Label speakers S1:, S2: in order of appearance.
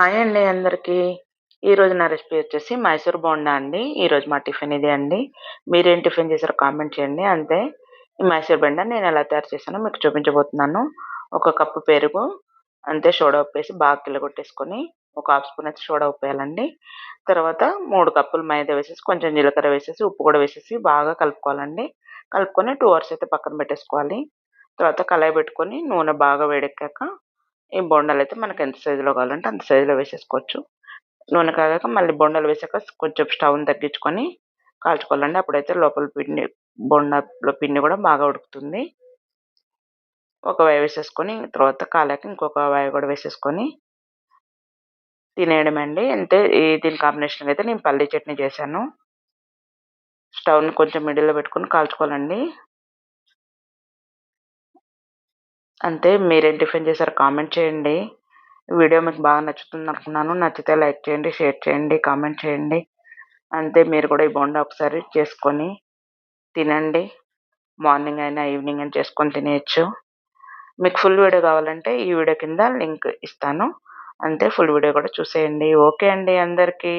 S1: Hi అండి అందరికీ. ఈరోజు నా రెసిపీ వచ్చేసి మైసూర్ బోండా అండి. ఈరోజు మా టిఫిన్ ఇదే అండి. మీరేం టిఫిన్ చేశారో కామెంట్ చేయండి. అంతే ఈ మైసూర్ బెండా నేను ఎలా తయారు చేశానో మీకు చూపించబోతున్నాను. ఒక కప్పు పెరుగు అంతే సోడా ఉప్పు వేసి బాగా కొట్టేసుకొని ఒక హాఫ్ స్పూన్ అయితే సోడా ఉప్పు వేయాలండి. తర్వాత మూడు కప్పులు మైదా వేసేసి కొంచెం జీలకర్ర వేసేసి ఉప్పు కూడా వేసేసి బాగా కలుపుకోవాలండి. కలుపుకొని టూ అవర్స్ అయితే పక్కన పెట్టేసుకోవాలి. తర్వాత కళాయి పెట్టుకొని నూనె బాగా వేడెక్కాక ఈ బొండాలు అయితే మనకు ఎంత సైజులో కావాలంటే అంత సైజులో వేసేసుకోవచ్చు. నూనె కాగాక మళ్ళీ బొండాలు వేసాక కొంచెం స్టవ్ని తగ్గించుకొని కాల్చుకోవాలండి. అప్పుడైతే లోపల పిండి బొండలో పిండి కూడా బాగా ఉడుకుతుంది. ఒక వాయి వేసేసుకొని తర్వాత కాలాక ఇంకొక వాయి కూడా వేసేసుకొని తినేయడం అండి. అంతే దీని కాంబినేషన్ అయితే నేను పల్లీ చట్నీ చేశాను. స్టవ్ని కొంచెం మిడిల్లో పెట్టుకొని కాల్చుకోవాలండి. అంతే మీరేం టిఫిన్ చేశారో కామెంట్ చేయండి. వీడియో మీకు బాగా నచ్చుతుంది అనుకున్నాను. నచ్చితే లైక్ చేయండి షేర్ చేయండి కామెంట్ చేయండి. అంతే మీరు కూడా ఈ బోండా ఒకసారి చేసుకొని తినండి. మార్నింగ్ అయినా ఈవినింగ్ అయినా చేసుకొని తినేయచ్చు. మీకు ఫుల్ వీడియో కావాలంటే ఈ వీడియో కింద లింక్ ఇస్తాను. అంతే ఫుల్ వీడియో కూడా చూసేయండి. ఓకే అండి అందరికీ.